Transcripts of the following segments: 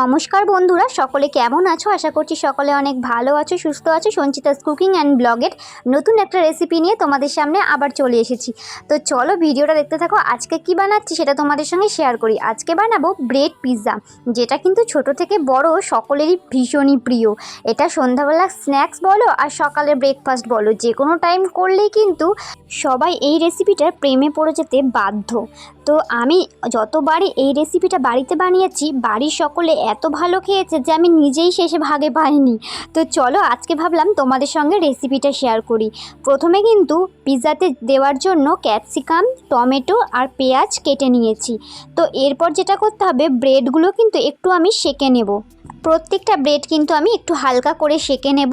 নমস্কার বন্ধুরা, সকলে কেমন আছো? আশা করছি সকলে অনেক ভালো আছো, সুস্থ আছো। সঞ্চিতাস কুকিং অ্যান্ড ব্লগের নতুন একটা রেসিপি নিয়ে তোমাদের সামনে আবার চলে এসেছি। তো চলো ভিডিওটা দেখতে থাকো, আজকে কি বানাচ্ছি সেটা তোমাদের সঙ্গে শেয়ার করি। আজকে বানাবো ব্রেড পিৎজা যেটা কিন্তু ছোট থেকে বড় সকলেরই ভীষণই প্রিয়। এটা সন্ধ্যাবেলা স্ন্যাক্স বলো আর সকালে ব্রেকফাস্ট বলো যে কোনো টাইম করলেই কিন্তু সবাই এই রেসিপিটার প্রেমে পড়ে যেতে বাধ্য। তো আমি যতবারই এই রেসিপিটা বাড়িতে বানিয়েছি, বাড়ির সকলে এত ভালো খেয়েছে যে আমি নিজেই শেষে ভাগে পাইনি। তো চলো আজকে ভাবলাম তোমাদের সঙ্গে রেসিপিটা শেয়ার করি। প্রথমে কিন্তু পিৎজাতে দেওয়ার জন্য ক্যাপসিকাম টমেটো আর পেঁয়াজ কেটে নিয়েছি। তো এরপর যেটা করতে হবে ব্রেডগুলো কিন্তু একটু আমি সেকে নেব। প্রত্যেকটা ব্রেড কিন্তু আমি একটু হালকা করে সেকে নেব।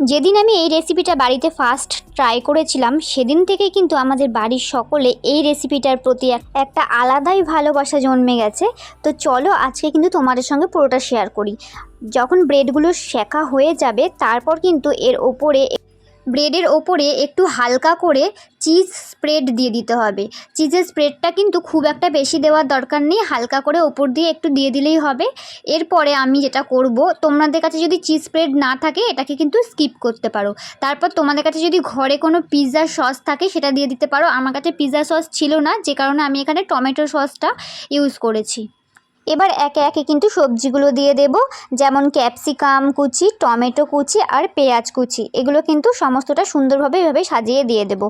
যেদিন আমি এই রেসিপিটা বাড়িতে ফার্স্ট ট্রাই করেছিলাম, সেদিন থেকে কিন্তু আমাদের বাড়ির সকলে এই রেসিপিটার প্রতি এক- একটা আলাদাই ভালোবাসা জন্মে গেছে। তো চলো আজকে কিন্তু তোমাদের সঙ্গে পুরোটা শেয়ার করি। যখন ব্রেডগুলো শেখা হয়ে যাবে, তারপর কিন্তু এর ওপরে ব্রেডের ওপরে একটু হালকা করে চিজ স্প্রেড দিয়ে দিতে হবে। চিজের স্প্রেডটা কিন্তু খুব একটা বেশি দেওয়ার দরকার নেই, হালকা করে ওপর দিয়ে একটু দিয়ে দিলেই হবে। এরপরে আমি যেটা করব, তোমাদের কাছে যদি চিজ স্প্রেড না থাকে, এটাকে কিন্তু স্কিপ করতে পারো। তারপর তোমাদের কাছে যদি ঘরে কোনো পিৎজা সস থাকে, সেটা দিয়ে দিতে পারো। আমার কাছে পিৎজা সস ছিল না, যে কারণে আমি এখানে টমেটো সসটা ইউজ করেছি। এবার একে একে কিন্তু সবজিগুলো দিয়ে দেব, যেমন ক্যাপসিকাম কুচি, টমেটো কুচি আর পেঁয়াজ কুচি। এগুলো কিন্তু সমস্তটা সুন্দরভাবে এভাবে সাজিয়ে দিয়ে দেব।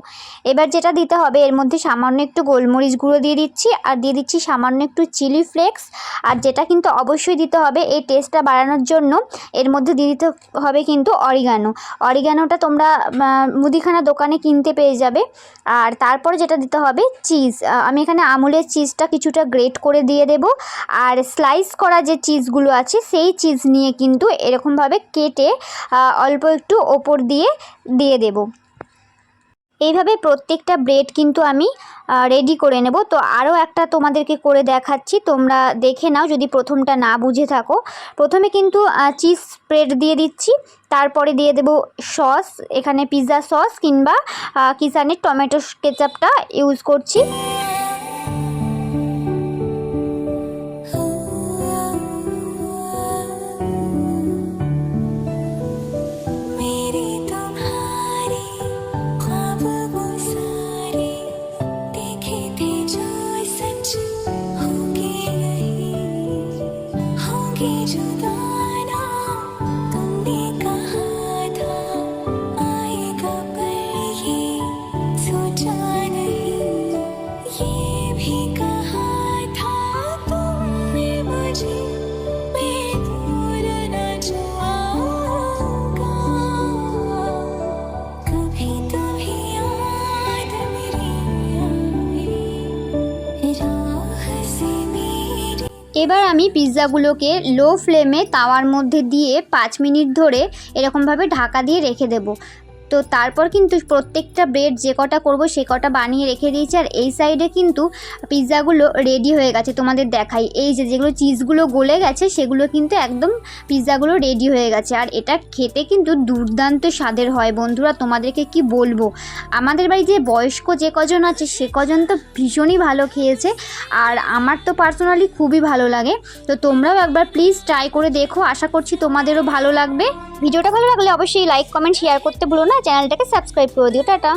এবার যেটা দিতে হবে, এর মধ্যে সামান্য একটু গোলমরিচ গুঁড়ো দিয়ে দিচ্ছি, আর দিয়ে দিচ্ছি সামান্য একটু চিলি ফ্লেক্স। আর যেটা কিন্তু অবশ্যই দিতে হবে, এই টেস্টটা বাড়ানোর জন্য, এর মধ্যে দিয়ে দিতে হবে কিন্তু অরিগানো। অরিগানোটা তোমরা মুদিখানা দোকানে কিনতে পেয়ে যাবে। আর তারপরে যেটা দিতে হবে, চিজ। আমি এখানে আমুলের চিজটা কিছুটা গ্রেট করে দিয়ে দেব। আর স্লাইস করা যে চিজগুলো আছে, সেই চিজ নিয়ে কিন্তু এরকমভাবে কেটে অল্প একটু ওপর দিয়ে দিয়ে দেব। এইভাবে প্রত্যেকটা ব্রেড কিন্তু আমি রেডি করে নেব। তো আরও একটা তোমাদেরকে করে দেখাচ্ছি, তোমরা দেখে নাও যদি প্রথমটা না বুঝে থাকো। প্রথমে কিন্তু চিজ স্প্রেড দিয়ে দিচ্ছি, তারপরে দিয়ে দেব সস এখানে পিৎজা সস কিংবা কিষানের টমেটো কেচাপটা ইউজ করছি। 一直到 এবার আমি পিৎজাগুলোকে লো ফ্লেমে তাওয়ার মধ্যে দিয়ে পাঁচ মিনিট ধরে এরকমভাবে ঢাকা দিয়ে রেখে দেব। তো তারপর কিন্তু প্রত্যেকটা ব্রেড যে কটা করব সে কটা বানিয়ে রেখে দিয়েছি। আর এই সাইডে কিন্তু পিৎজাগুলো রেডি হয়ে গেছে তোমাদের দেখাই। এই যে যেগুলো চিজগুলো গলে গেছে, সেগুলো কিন্তু একদম পিৎজাগুলো রেডি হয়ে গেছে। আর এটা খেতে কিন্তু দুর্দান্ত স্বাদের হয় বন্ধুরা, তোমাদেরকে কি বলব? আমাদের বাড়ি যে বয়স্ক যে কজন আছে, সে কজন তো ভীষণই ভালো খেয়েছে। আর আমার তো পার্সোনালি খুবই ভালো লাগে। তো তোমরাও একবার প্লিজ ট্রাই করে দেখো। আশা করছি তোমাদেরও ভালো লাগবে। ভিডিওটা ভালো লাগলে অবশ্যই লাইক কমেন্ট শেয়ার করতে ভুলো না। চ্যানেলটাকে সাবস্ক্রাইব করে দিও। টাটা।